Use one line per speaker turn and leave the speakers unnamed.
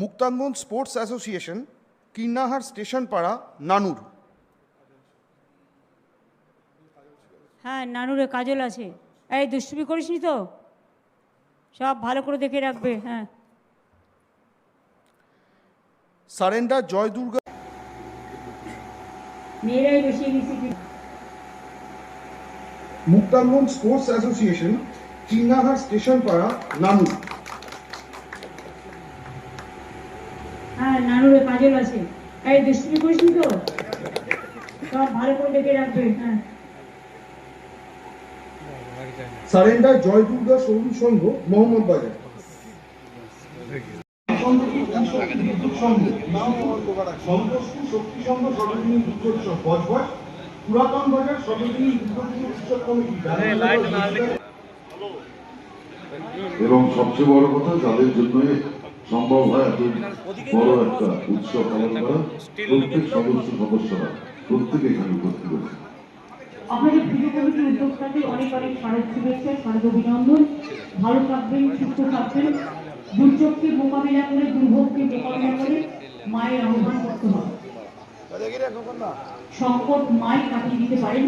Muktangan sports association Kirnahar station পাড়া নানুর।
হ্যাঁ নানুরে কাজল আছে। এই দুষ্টুমি করিসনি তো? সব ভালো করে দেখে রাখবে হ্যাঁ।
সারেন্ডার জয় দুর্গা
মেয়েরাই
Muktangan sports association Kirnahar station পাড়া নানুর।
হ্যাঁ নানুরে কাজল আছে। এই তো? সব ভালো করে দেখে রাখবে হ্যাঁ।
সারেন্ডার জয় দুর্গা সৌর সংঘ মোহাম্মদ বাজার। পুরাতন বাজার সর্বজনীন উৎসব কমিটি
এবং সবচেয়ে বড় কথা যাদের জন্য সম্ভব হয় এত বড় একটা উৎসব পালন করা প্রত্যেক সদস্য সদস্যরা প্রত্যেকে এখানে উপস্থিত হয়েছে।
আপনাদের পুজো কমিটির উদ্যোক্তাদের অনেক অনেক স্মারক শুভেচ্ছা স্মারক অভিনন্দন। ভালো থাকবেন সুস্থ থাকবেন। দুর্যোগকে মোকাবিলা করে দুর্ভোগকে মোকাবিলা করে মায়ের আহ্বান করতে হবে। সংকট মাই কাটিয়ে দিতে পারেন।